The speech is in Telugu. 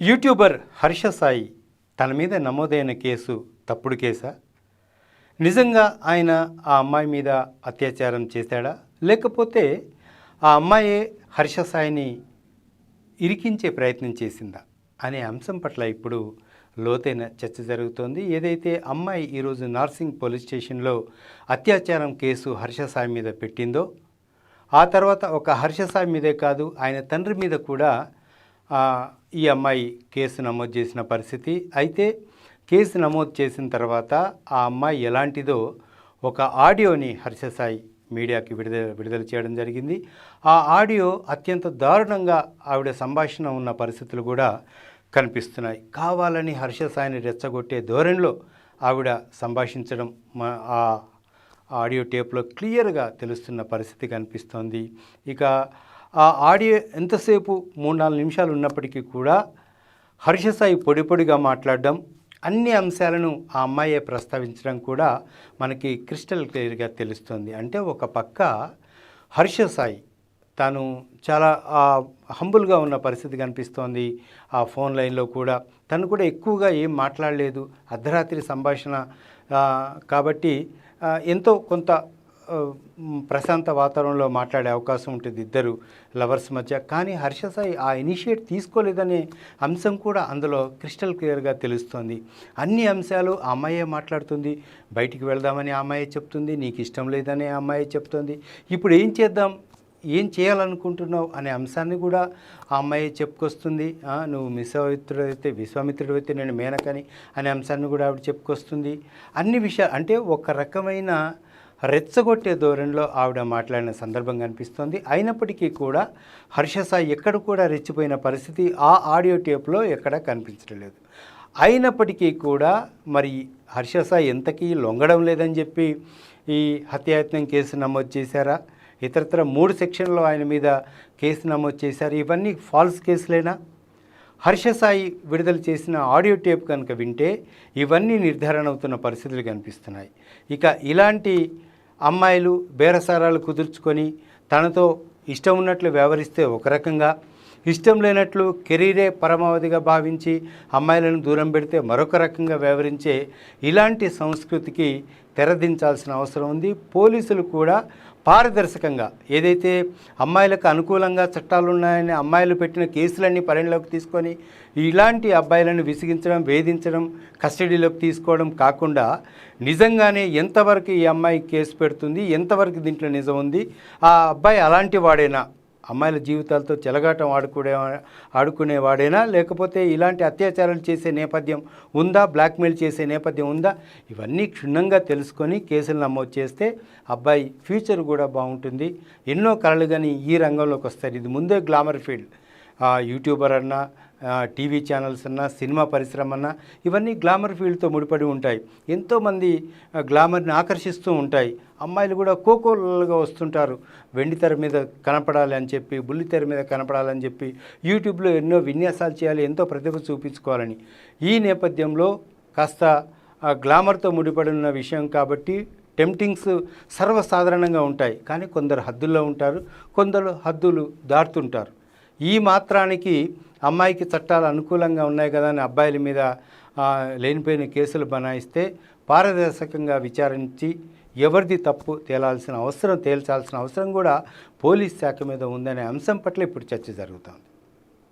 యూట్యూబర్ హర్ష సాయి తన మీద నమోదైన కేసు తప్పుడు కేసా? నిజంగా ఆయన ఆ అమ్మాయి మీద అత్యాచారం చేశాడా? లేకపోతే ఆ అమ్మాయే హర్ష సాయిని ఇరికించే ప్రయత్నం చేసిందా? అనే అంశం పట్ల ఇప్పుడు లోతైన చర్చ జరుగుతోంది. ఏదైతే అమ్మాయి ఈరోజు నార్సింగ్ పోలీస్ స్టేషన్లో అత్యాచారం కేసు హర్ష సాయి మీద పెట్టిందో ఆ తర్వాత ఒక హర్ష సాయి మీదే కాదు ఆయన తండ్రి మీద కూడా ఈ అమ్మాయి కేసు నమోదు చేసిన పరిస్థితి. అయితే కేసు నమోదు చేసిన తర్వాత ఆ అమ్మాయి ఎలాంటిదో ఒక ఆడియోని హర్షసాయి మీడియాకి విడుదల విడుదల చేయడం జరిగింది. ఆ ఆడియో అత్యంత దారుణంగా ఆవిడ సంభాషణ ఉన్న పరిస్థితులు కూడా కనిపిస్తున్నాయి. కావాలని హర్ష సాయిని రెచ్చగొట్టే ధోరణిలో ఆవిడ సంభాషించడం ఆ ఆడియో టేప్లో క్లియర్గా తెలుస్తున్న పరిస్థితి కనిపిస్తోంది. ఇక ఆ ఆడియో ఎంతసేపు మూడు నాలుగు నిమిషాలు ఉన్నప్పటికీ కూడా హర్ష సాయి పొడి పొడిగా మాట్లాడడం అన్ని అంశాలను ఆ అమ్మాయే ప్రస్తావించడం కూడా మనకి క్రిస్టల్ క్లియర్గా తెలుస్తుంది. అంటే ఒక పక్క హర్ష సాయి తాను చాలా హంబుల్గా ఉన్న పరిస్థితి కనిపిస్తోంది ఆ ఫోన్ లైన్లో కూడా. తను కూడా ఎక్కువగా ఏం మాట్లాడలేదు. అర్ధరాత్రి సంభాషణ కాబట్టి ఎంతో కొంత ప్రశాంత వాతావరణంలో మాట్లాడే అవకాశం ఉంటుంది ఇద్దరు లవర్స్ మధ్య. కానీ హర్ష సాయి ఆ ఇనిషియేట్ తీసుకోలేదనే అంశం కూడా అందులో క్రిస్టల్ క్లియర్గా తెలుస్తోంది. అన్ని అంశాలు ఆ అమ్మాయే మాట్లాడుతుంది. బయటికి వెళ్దామని ఆ అమ్మాయే చెప్తుంది. నీకు ఇష్టం లేదని ఆ అమ్మాయే చెప్తుంది. ఇప్పుడు ఏం చేద్దాం? ఏం చేయాలనుకుంటున్నావు అనే అంశాన్ని కూడా ఆ అమ్మాయి చెప్పుకొస్తుంది. నువ్వు విశ్వామిత్రుడు అయితే విశ్వామిత్రుడు అయితే నేను మేనకని అనే అంశాన్ని కూడా ఆవిడ చెప్పుకొస్తుంది. అన్ని విషయాలు అంటే ఒక రకమైన రెచ్చగొట్టే ధోరణిలో ఆవిడ మాట్లాడిన సందర్భం కనిపిస్తోంది. అయినప్పటికీ కూడా హర్షసాయి ఎక్కడ కూడా రెచ్చిపోయిన పరిస్థితి ఆ ఆడియో టేప్లో ఎక్కడ కనిపించడం లేదు. అయినప్పటికీ కూడా మరి హర్షసాయి ఎంతకీ లొంగడం లేదని చెప్పి ఈ హత్యాయత్నం కేసు నమోదు చేశారా? ఇతరత్ర మూడు సెక్షన్లో ఆయన మీద కేసు నమోదు చేశారు. ఇవన్నీ ఫాల్స్ కేసులేనా? హర్ష సాయి విడుదల చేసిన ఆడియో టేప్ కనుక వింటే ఇవన్నీ నిర్ధారణ అవుతున్న పరిస్థితులు కనిపిస్తున్నాయి. ఇక ఇలాంటి అమ్మాయిలు బేరసారాలు కుదుర్చుకొని తనతో ఇష్టం ఉన్నట్లు వ్యవహరిస్తే ఒక రకంగా ఇష్టం లేనట్లు కెరీరే పరమావధిగా భావించి అమ్మాయిలను దూరం పెడితే మరొక రకంగా వ్యవహరించే ఇలాంటి సంస్కృతికి తెరదించాల్సిన అవసరం ఉంది. పోలీసులు కూడా పారదర్శకంగా ఏదైతే అమ్మాయిలకు అనుకూలంగా చట్టాలు ఉన్నాయని అమ్మాయిలు పెట్టిన కేసులన్నీ పరిగణలోకి తీసుకొని ఇలాంటి అబ్బాయిలను విసిగించడం వేధించడం కస్టడీలోకి తీసుకోవడం కాకుండా నిజంగానే ఎంతవరకు ఈ అమ్మాయి కేసు పెడుతుంది ఎంతవరకు దీంట్లో నిజం ఉంది ఆ అబ్బాయి అలాంటి వాడేనా? అమ్మాయిల జీవితాలతో చెలగాటం ఆడుకునే ఆడుకునేవాడేనా? లేకపోతే ఇలాంటి అత్యాచారాలు చేసే నేపథ్యం ఉందా? బ్లాక్మెయిల్ చేసే నేపథ్యం ఉందా? ఇవన్నీ క్షుణ్ణంగా తెలుసుకొని కేసులు నమోదు చేస్తే అబ్బాయి ఫ్యూచర్ కూడా బాగుంటుంది. ఎన్నో కళలు కానీ ఈ రంగంలోకి వస్తారు. ఇది ముందే గ్లామర్ ఫీల్డ్. యూట్యూబర్ అన్నా టీవీ ఛానల్స్ అన్నా సినిమా పరిశ్రమ అన్నా ఇవన్నీ గ్లామర్ ఫీల్డ్తో ముడిపడి ఉంటాయి. ఎంతోమంది గ్లామర్ని ఆకర్షిస్తూ ఉంటాయి. అమ్మాయిలు కూడా కోకోలుగా వస్తుంటారు. వెండి తెర మీద కనపడాలి అని చెప్పి బుల్లి తెర మీద కనపడాలని చెప్పి యూట్యూబ్లో ఎన్నో విన్యాసాలు చేయాలి ఎంతో ప్రతిభ చూపించుకోవాలని. ఈ నేపథ్యంలో కాస్త గ్లామర్తో ముడిపడి ఉన్న విషయం కాబట్టి టెంప్టింగ్స్ సర్వసాధారణంగా ఉంటాయి. కానీ కొందరు హద్దుల్లో ఉంటారు కొందరు హద్దులు దాటుతుంటారు. ఈ మాత్రానికి అమ్మాయికి చట్టాలు అనుకూలంగా ఉన్నాయి కదా అని అబ్బాయిల మీద లేనిపోయిన కేసులు బనాయిస్తే పారదర్శకంగా విచారించి ఎవరిది తప్పు తేలాల్సిన అవసరం తేల్చాల్సిన అవసరం కూడా పోలీస్ శాఖ మీద ఉందనే అంశం పట్ల ఇప్పుడు చర్చ జరుగుతోంది.